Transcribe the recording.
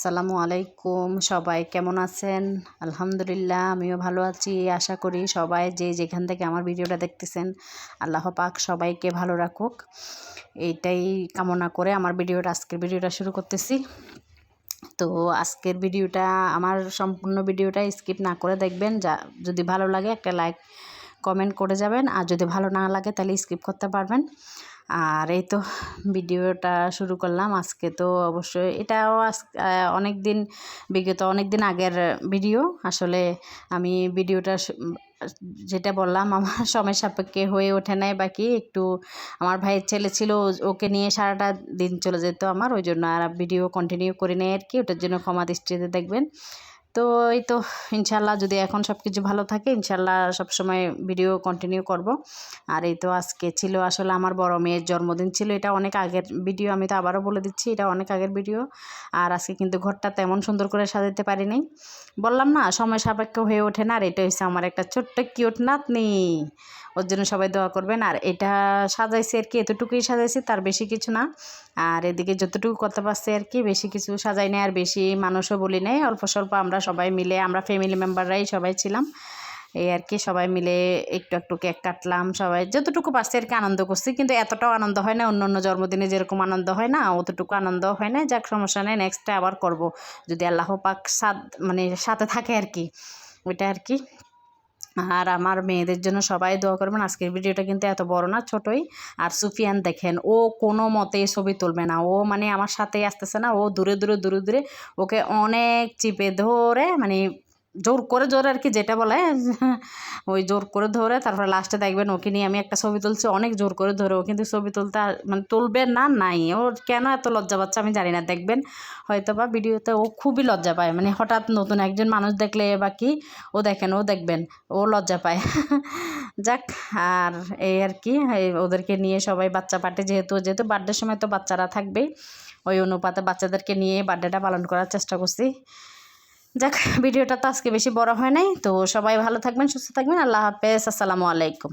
আসসালামু আলাইকুম। সবাই কেমন আছেন? আলহামদুলিল্লাহ, আমিও ভালো আছি। আশা করি সবাই যে যেখান থেকে আমার ভিডিওটা দেখতেছেন, আল্লাহ পাক সবাইকে ভালো রাখুক। এইটাই কামনা করে আমার ভিডিওটা, আজকের ভিডিওটা শুরু করতেছি। তো আজকের ভিডিওটা, আমার সম্পূর্ণ ভিডিওটা স্কিপ না করে দেখবেন। যা, যদি ভালো লাগে একটা লাইক, কমেন্ট করে যাবেন। আর যদি ভালো না লাগে তাহলে স্কিপ করতে পারবেন। আর এই তো ভিডিওটা শুরু করলাম। আজকে তো অবশ্যই এটাও অনেক দিন বিগত অনেক দিন আগের ভিডিও। আসলে আমি ভিডিওটা যেটা বললাম, আমার সময় সাপেক্ষে হয়ে ওঠে নাই বাকি। একটু আমার ভাইয়ের ছেলে ছিল ওকে নিয়ে সারাটা দিন চলে যেত আমার। ওই জন্য আর ভিডিও কন্টিনিউ করে নেয় আর কি। ওটার জন্য ক্ষমা দৃষ্টিতে দেখবেন। তো এই তো ইনশাল্লাহ যদি এখন সব কিছু ভালো থাকে ইনশাল্লাহ সবসময় ভিডিও কন্টিনিউ করব। আর এই তো আজকে ছিল আসলে আমার বড় মেয়ের জন্মদিন ছিল, এটা অনেক আগের ভিডিও আমি তো আবারও বলে দিচ্ছি, এটা অনেক আগের ভিডিও আর আজকে কিন্তু ঘরটা তেমন সুন্দর করে সাজাতে পারিনি বললাম না, সময় সাপেক্ষ হয়ে ওঠে না, আর এটা হচ্ছে আমার একটা ছোট্ট কিউট নাতনি। ওর জন্য সবাই দোয়া করবেন। আর এটা সাজাইছি আর কি, এতটুকুই সাজাইছি, তার বেশি কিছু না। আর এদিকে যতটুকু করতে পারছি আর কি, বেশি কিছু সাজাই নেই, আর বেশি মানুষও বলি নেই। অল্প স্বল্প আমরা সবাই মিলে, আমরা ফ্যামিলি মেম্বাররাই সবাই ছিলাম। এই আর কি, সবাই মিলে একটু একটু কেক কাটলাম, সবাই যতটুকু পারছি আর কি আনন্দ করছি। কিন্তু এতটাও আনন্দ হয় না, অন্য অন্য জন্মদিনে যেরকম আনন্দ হয় না, অতটুকু আনন্দ হয় না। যাক, সমস্যা নেই নেক্সটটা আবার করব। যদি আল্লাহ পাক সাদ মানে সাথে থাকে আর কি, ওইটা আর কি। আর আমার মেয়েদের জন্য সবাই দোয়া করবেন। আজকের ভিডিওটা কিন্তু এত বড় না, ছোটই। আর সুফিয়ান দেখেন, ও কোনো মতে ছবি তুলবে না। ও মানে আমার সাথেই আসতেছে না, ও দূরে দূরে দূরে দূরে, ওকে অনেক চিপে ধরে মানে জোর করে জোর আর কি যেটা বলে, ওই জোর করে ধরে তারপরে লাস্টে দেখবেন ওকে নিয়ে আমি একটা ছবি তুলছি, অনেক জোর করে ধরে ও কিন্তু ছবি তুলতে মানে তুলবে না, নাই। ওর কেন এত লজ্জা পাচ্ছে আমি জানি না, দেখবেন হয়তো বা ভিডিওতে ও খুবই লজ্জা পায়। মানে হঠাৎ নতুন একজন মানুষ দেখলে বা কি ও দেখেন, ও দেখবেন, ও লজ্জা পায়। যাক, আর এই আর কি ওদেরকে নিয়ে সবাই বাচ্চা পাটে যেহেতু যেহেতু বার্থডের সময় তো বাচ্চারা থাকবেই, ওই অনুপাতে বাচ্চাদেরকে নিয়ে বার্থডেটা পালন করার চেষ্টা করছি। যাক, ভিডিওটা তো আজকে বেশি বড় হয় নাই, তো সবাই ভালো থাকবেন, সুস্থ থাকবেন, আল্লাহ হাফেজ, আসসালামু আলাইকুম।